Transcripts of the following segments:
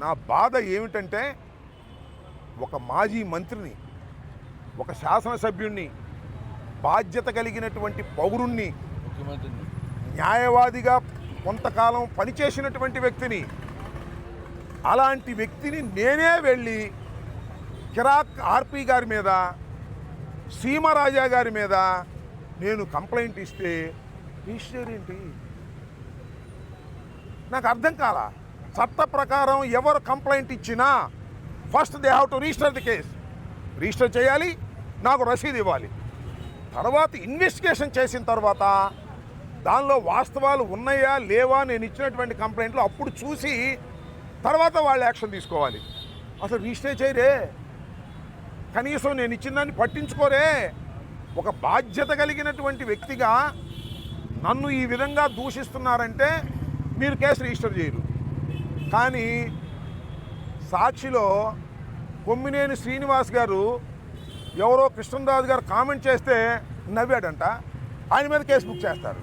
నా బాధ ఏమిటంటే ఒక మాజీ మంత్రిని ఒక శాసనసభ్యుణ్ణి బాధ్యత కలిగినటువంటి పౌరుణ్ణి న్యాయవాదిగా కొంతకాలం పనిచేసినటువంటి వ్యక్తిని అలాంటి వ్యక్తిని నేనే వెళ్ళి కిరాక్ ఆర్పి గారి మీద సీమరాజా గారి మీద నేను కంప్లైంట్ ఇస్తే రిజిస్టర్ ఏంటి? నాకు అర్థం కాల? చట్ట ప్రకారం ఎవరు కంప్లైంట్ ఇచ్చినా first they have to register the case. Register చేయాలి నాకు రసీదు ఇవ్వాలి. తర్వాత ఇన్వెస్టిగేషన్ చేసిన తర్వాత దానిలో వాస్తవాలు ఉన్నాయా లేవా నేను ఇచ్చినటువంటి కంప్లైంట్లు అప్పుడు చూసి తర్వాత వాళ్ళు యాక్షన్ తీసుకోవాలి. అసలు రిజిస్టర్ చేయరే. కనీసం నేను ఇచ్చిన దాన్ని పట్టించుకోరే. ఒక బాధ్యత కలిగినటువంటి వ్యక్తిగా నన్ను ఈ విధంగా దూషిస్తున్నారంటే మీరు కేసు రిజిస్టర్ చేయరు. కానీ సాక్షిలో కొమ్మినేని శ్రీనివాస్ గారు ఎవరో కృష్ణరాజు గారు కామెంట్ చేస్తే నవ్వాడంట. ఆయన మీద కేసు బుక్ చేస్తారు.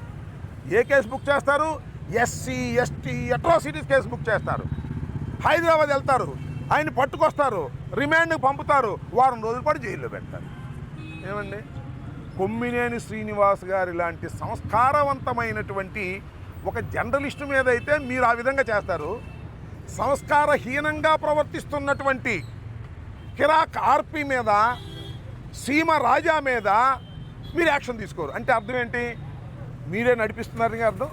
ఏ కేసు బుక్ చేస్తారు? SC ST atrocities case book చేస్తారు. హైదరాబాద్ వెళ్తారు. ఆయన పట్టుకొస్తారు. రిమాండ్కి పంపుతారు. వారం రోజుల పాటు జైల్లో పెడతారు. ఏమండి? కొమ్మినేని శ్రీనివాస్ గారి లాంటి సంస్కారవంతమైనటువంటి ఒక జర్నలిస్టు మీద అయితే మీరు ఆ విధంగా చేస్తారు. సంస్కారహీనంగా ప్రవర్తిస్తున్నటువంటి కిరాక్ ఆర్పి మీద సీమ రాజా మీద మీరు యాక్షన్ తీసుకోరు. అంటే అర్థం ఏంటి? మీరే నడిపిస్తున్నారుగా అర్థం?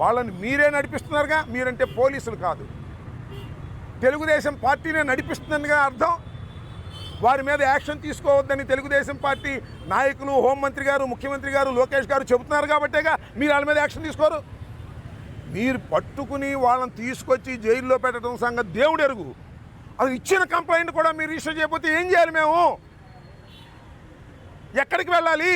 వాళ్ళని మీరే నడిపిస్తున్నారుగా? మీరంటే పోలీసులు కాదు. తెలుగుదేశం పార్టీనే నడిపిస్తుందనిగా అర్థం? వారి మీద యాక్షన్ తీసుకోవద్దని తెలుగుదేశం పార్టీ నాయకులు హోంమంత్రి గారు ముఖ్యమంత్రి గారు లోకేష్ గారు చెబుతున్నారు కాబట్టేగా మీరు వాళ్ళ మీద యాక్షన్ తీసుకోరు? మీరు పట్టుకుని వాళ్ళని తీసుకొచ్చి జైల్లో పెట్టడం సంగతి దేవుడు ఎరుగు. అది ఇచ్చిన కంప్లైంట్ కూడా మీరు రిజిస్టర్ చేయకపోతే ఏం చేయాలి మేము? ఎక్కడికి వెళ్ళాలి?